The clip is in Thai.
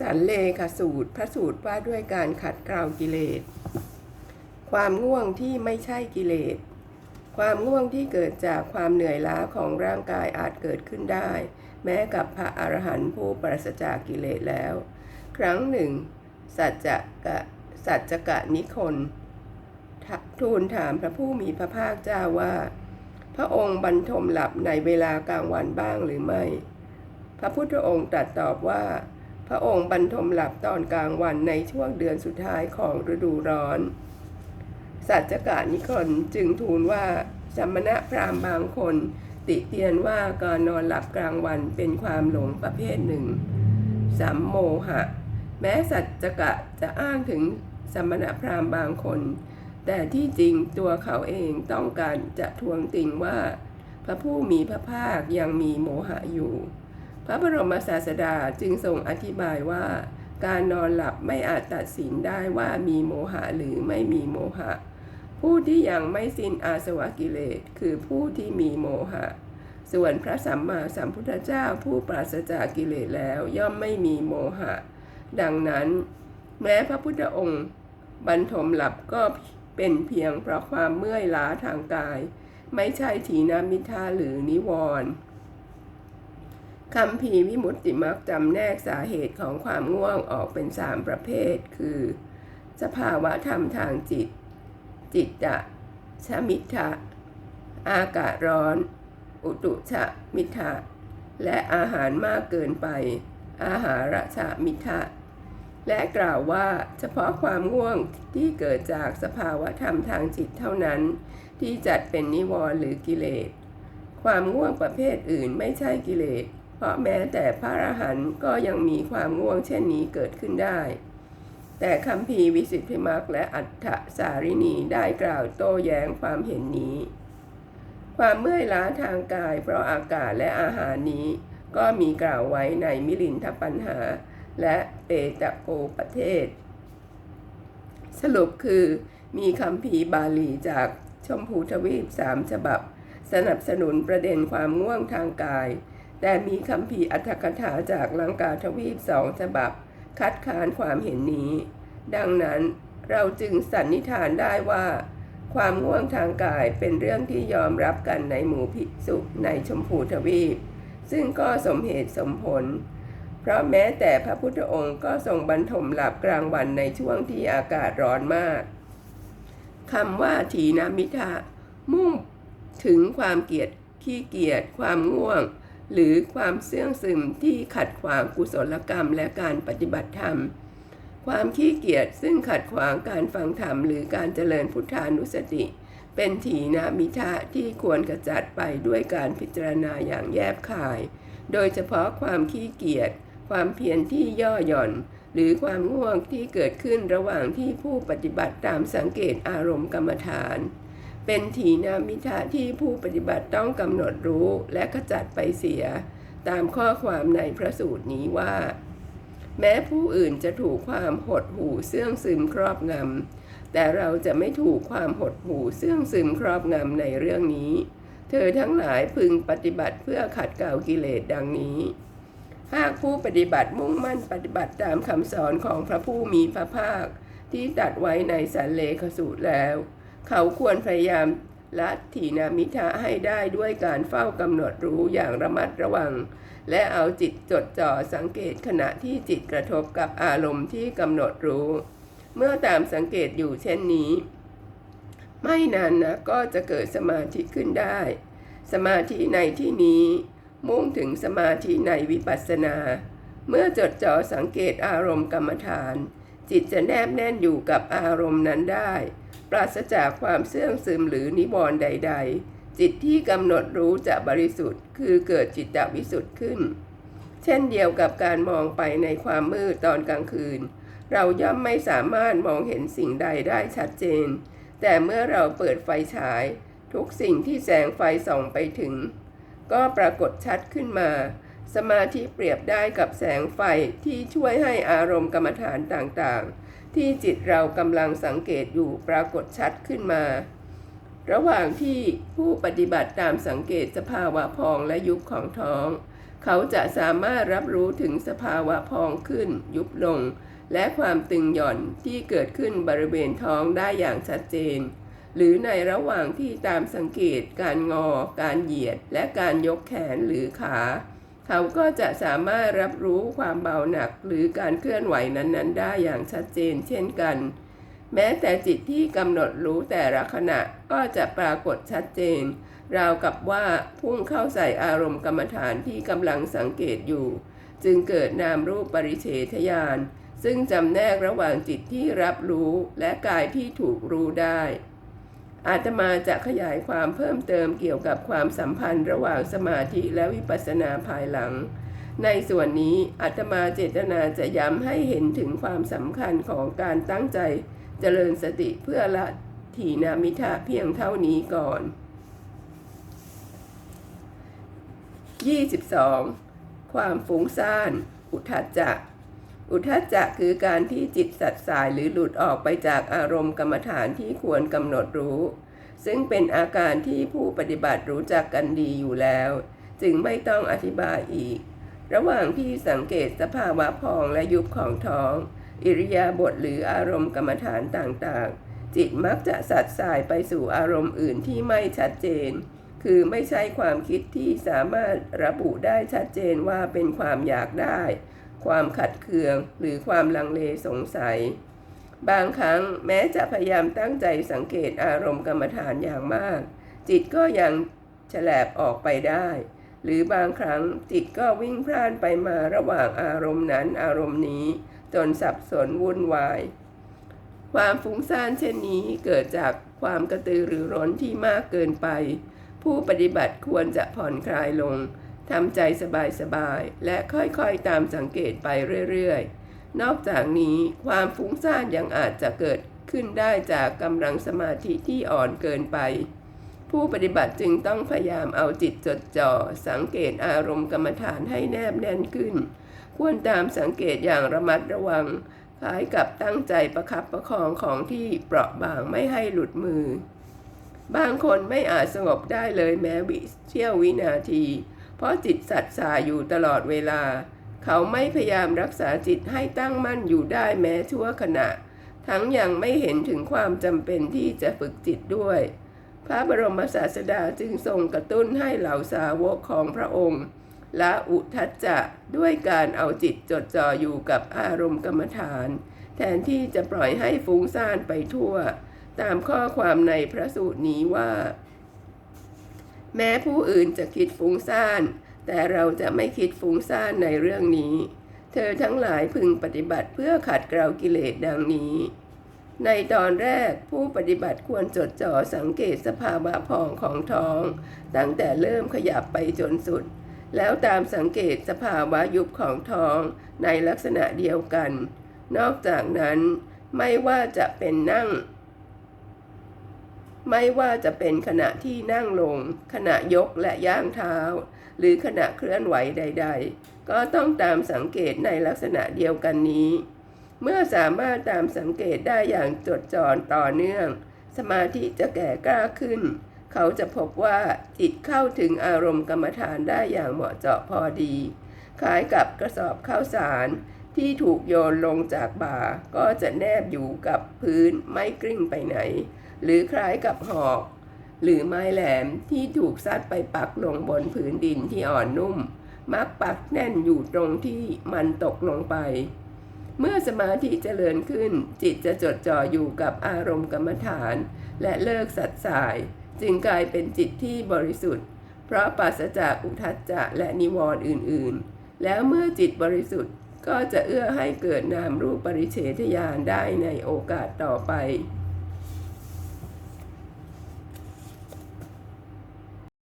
สันเลขสูตร พระสูตรว่าด้วยการขัดเกลากิเลส ความง่วงที่ไม่ใช่กิเลส ความง่วงที่เกิดจากความเหนื่อยล้าของร่างกายอาจเกิดขึ้นได้ แม้กับพระอรหันต์ผู้ปราศจากกิเลสแล้ว ครั้งหนึ่ง สัจจะกะสัจจกะนิคนทูลถามพระผู้มีพระภาคเจ้าว่า พระองค์บรรทมหลับในเวลากลางวันบ้างหรือไม่ พระพุทธองค์ตรัสตอบว่า พระองค์บรรทมหลับตอนกลางวันในช่วงเดือนสุดท้ายของฤดูร้อน สัจจกานิคนจึงทูลว่าสมณะพราหมณ์บางคน ติเตียนว่าการนอนหลับกลางวันเป็นความหลงประเภทหนึ่ง สัมโมหะ แม้สัจจกะจะอ้างถึงสมณพราหมณ์บางคน แต่ที่จริงตัวเขาเองต้องการจะทวงติงว่า พระผู้มีพระภาคยังมีโมหะอยู่ พระบรมศาสดาจึงทรงอธิบายว่า การนอนหลับไม่อาจตัดสินได้ว่ามีโมหะหรือไม่มีโมหะ ผู้ที่ยังไม่สิ้นอาสวะกิเลสคือผู้ที่มีโมหะ ส่วนพระสัมมาสัมพุทธเจ้าผู้ปราศจากกิเลสแล้วย่อมไม่มีโมหะ ดังนั้น แม้พระพุทธองค์บรรทมหลับก็เป็นเพียงเพราะความเมื่อยล้าทางกาย ไม่ใช่ถีนามิทาหรือนิวรณ์ คำพีวิมุตติมักจำแนกสาเหตุของความง่วงออกเป็นสามประเภท คือ สภาวะธรรมทางจิต จิตตะชมิทะอากาศร้อน อุตุชะมิทะและอาหารมากเกินไป อาหารชะมิทะและกล่าวว่าเฉพาะความง่วงที่เกิดจากสภาวะธรรมทางจิตเท่านั้น ที่จัดเป็นนิวรณ์หรือกิเลส ความง่วงประเภทอื่นไม่ใช่กิเลส เพราะแม้แต่พระอรหันต์ก็ยังมีความง่วงเช่นนี้เกิดขึ้นได้ แต่คำพีร์วิสิทธิมักและอัฏฐสารินีได้กล่าวโต้แย้งความเห็นนี้ ความเมื่อยล้าทางกายเพราะอากาศและอาหารนี้ก็มีกล่าวไว้ในมิลินทปัญหา และเปตะโกประเทศ สรุปคือมีคำพีร์บาลีจากชมพูทวีปสามฉบับ สนับสนุนประเด็นความง่วงทางกาย แต่มีคำพีอัตถกถาจากลังกาทวีปสองฉบับ คัดค้านความเห็นนี้ ดังนั้นเราจึงสันนิษฐานได้ว่า ความง่วงทางกายเป็นเรื่องที่ยอมรับกันในหมู่ภิกษุในชมพูทวีป ซึ่งก็สมเหตุสมผล เพราะแม้แต่พระพุทธองค์ก็ทรงบรรทมหลับกลางวันในช่วงที่อากาศร้อนมากคำว่าถีนามิทะมุ่งถึงความเกียจขี้เกียจความง่วง หรือความเสื่องซึมที่ขัดขวางกุศลกรรมและการปฏิบัติธรรม ความขี้เกียจซึ่งขัดขวางการฟังธรรมหรือการเจริญพุทธานุสติ เป็นถีนามิทะที่ควรกระจัดไปด้วยการพิจารณาอย่างแยบคาย โดยเฉพาะความขี้เกียจ ความเพียรที่ย่อหย่อน หรือความง่วงที่เกิดขึ้นระหว่างที่ผู้ปฏิบัติตามสังเกตอารมณ์กรรมฐาน เป็นถีนามิทะที่ผู้ปฏิบัติต้องกำหนดรู้และขจัดไปเสีย ตามข้อความในพระสูตรนี้ว่า แม้ผู้อื่นจะถูกความหดหู่เสื่องซึมครอบงำแต่เราจะไม่ถูกความหดหู่เสื่องซึมครอบงำในเรื่องนี้ เธอทั้งหลายพึงปฏิบัติเพื่อขัดเกลากิเลสดังนี้หากผู้ปฏิบัติมุ่งมั่นปฏิบัติตามคำสอนของพระผู้มีพระภาค ที่ตัดไว้ในสันเลขสูตรแล้ว เขาควรพยายามละถีนามิทะให้ได้ด้วยการเฝ้ากำหนดรู้อย่างระมัดระวัง และเอาจิตจดจ่อสังเกตขณะที่จิตกระทบกับอารมณ์ที่กำหนดรู้ เมื่อตามสังเกตอยู่เช่นนี้ ไม่นานนะก็จะเกิดสมาธิขึ้นได้ สมาธิในที่นี้ มุ่งถึงสมาธิในวิปัสสนา เมื่อจดจ่อสังเกตอารมณ์กรรมฐาน จิตจะแนบแน่นอยู่กับอารมณ์นั้นได้ ปราศจากความเสื่องซึมหรือนิวรณ์ใด ๆ จิตที่กำหนดรู้จะบริสุทธิ์ คือเกิดจิตตวิสุทธิ์ขึ้น เช่นเดียวกับการมองไปในความมืดตอนกลางคืน เราย่อมไม่สามารถมองเห็นสิ่งใดได้ชัดเจน แต่เมื่อเราเปิดไฟฉาย ทุกสิ่งที่แสงไฟส่องไปถึง ก็ปรากฏชัดขึ้นมา สมาธิเปรียบได้กับแสงไฟที่ช่วยให้อารมณ์กรรมฐานต่างๆ ที่จิตเรากำลังสังเกตอยู่ปรากฏชัดขึ้นมา ระหว่างที่ผู้ปฏิบัติตามสังเกตสภาวะพองและยุบของท้อง เขาจะสามารถรับรู้ถึงสภาวะพองขึ้น ยุบลง และความตึงหย่อนที่เกิดขึ้นบริเวณท้องได้อย่างชัดเจน หรือในระหว่างที่ตามสังเกตการงอ การเหยียด และการยกแขนหรือขา เขาก็จะสามารถรับรู้ความเบาหนักหรือการเคลื่อนไหวนั้นๆ ได้อย่างชัดเจนเช่นกัน แม้แต่จิตที่กำหนดรู้แต่ละขณะก็จะปรากฏชัดเจน ราวกับว่าพุ่งเข้าใส่อารมณ์กรรมฐานที่กำลังสังเกตอยู่ จึงเกิดนามรูปปริเฉทญาณซึ่งจำแนกระหว่างจิตที่รับรู้และกายที่ถูกรู้ได้ อาตมาจะขยายความเพิ่มเติมเกี่ยวกับความสัมพันธ์ระหว่างสมาธิและวิปัสสนาภายหลัง ในส่วนนี้อาตมาเจตนาจะย้ำให้เห็นถึงความสำคัญของการตั้งใจเจริญสติเพื่อละถีนามิทะเพียงเท่านี้ก่อน 22. ความฟุ้งซ่าน อุทธัจจะ อุทธัจจะคือการที่จิตสัดสายหรือหลุดออกไปจากอารมณ์กรรมฐานที่ควรกำหนดรู้ ซึ่งเป็นอาการที่ผู้ปฏิบัติรู้จักกันดีอยู่แล้ว จึงไม่ต้องอธิบายอีก ระหว่างที่สังเกตสภาวะพองและยุบของท้อง อิริยาบถหรืออารมณ์กรรมฐานต่างๆ จิตมักจะสัดสายไปสู่อารมณ์อื่นที่ไม่ชัดเจน คือไม่ใช่ความคิดที่สามารถระบุได้ชัดเจนว่าเป็นความอยากได้ ความขัดเคือง หรือความลังเลสงสัย บางครั้งแม้จะพยายามตั้งใจสังเกตอารมณ์กรรมฐานอย่างมาก จิตก็ยังฉลบออกไปได้ หรือบางครั้งจิตก็วิ่งพล่านไปมาระหว่างอารมณ์นั้นอารมณ์นี้ จนสับสนวุ่นวาย ความฟุ้งซ่านเช่นนี้เกิดจากความกระตือรือร้นที่มากเกินไป ผู้ปฏิบัติควรจะผ่อนคลายลง ทำใจสบายๆ และค่อยๆตามสังเกตไปเรื่อยๆ นอกจากนี้ความฟุ้งซ่านยังอาจจะเกิดขึ้นได้จากกำลังสมาธิที่อ่อนเกินไป ผู้ปฏิบัติจึงต้องพยายามเอาจิตจดจ่อ สังเกตอารมณ์กรรมฐานให้แนบแน่นขึ้น ควรตามสังเกตอย่างระมัดระวังคล้ายกับตั้งใจประคับประคองของที่เปราะบางไม่ให้หลุดมือ บางคนไม่อาจสงบได้เลยแม้วิเชี่ยววินาที เพราะจิตสัตย์สาอยู่ตลอดเวลา เขาไม่พยายามรักษาจิตให้ตั้งมั่นอยู่ได้แม้ชั่วขณะ ทั้งยังไม่เห็นถึงความจำเป็นที่จะฝึกจิตด้วย พระบรมศาสดาจึงทรงกระตุ้นให้เหล่าสาวกของพระองค์ละอุทัจจะด้วยการเอาจิตจดจ่ออยู่กับอารมณ์กรรมฐาน แทนที่จะปล่อยให้ฟุ้งซ่านไปทั่ว ตามข้อความในพระสูตรนี้ว่า แม้ผู้อื่นจะคิดฟุ้งซ่าน แต่เราจะไม่คิดฟุ้งซ่านในเรื่องนี้ เธอทั้งหลายพึงปฏิบัติเพื่อขัดเกลากิเลสดังนี้ ในตอนแรกผู้ปฏิบัติควรจดจ่อสังเกตสภาวะพองของท้อง ตั้งแต่เริ่มขยับไปจนสุด แล้วตามสังเกตสภาวะยุบของท้องในลักษณะเดียวกัน นอกจากนั้นไม่ว่าจะเป็นนั่ง ไม่ว่าจะเป็นขณะที่นั่งลง ขณะยกและย่างเท้า หรือขณะเคลื่อนไหวใด ๆ ก็ต้องตามสังเกตในลักษณะเดียวกันนี้ เมื่อสามารถตามสังเกตได้อย่างจดจ่อต่อเนื่อง สมาธิจะแก่กล้าขึ้น เขาจะพบว่าจิตเข้าถึงอารมณ์กรรมฐานได้อย่างเหมาะเจาะพอดี คล้ายกับกระสอบข้าวสาร ที่ถูกโยนลงจากบ่าก็จะแนบอยู่กับพื้นไม่กลิ้งไปไหน หรือคล้ายกับหอก หรือไม้แหลมที่ถูกซัดไปปักลงบนผืนดินที่อ่อนนุ่ม มักปักแน่นอยู่ตรงที่มันตกลงไป เมื่อสมาธิเจริญขึ้น จิตจะจดจ่ออยู่กับอารมณ์กรรมฐาน และเลิกสัดสาย จึงกลายเป็นจิตที่บริสุทธิ์ เพราะปราศจากอุทัจจะและนิวรณ์อื่น ๆ แล้วเมื่อจิตบริสุทธิ์ ก็จะเอื้อให้เกิดนามรูปปริเฉทญาณได้ในโอกาสต่อไป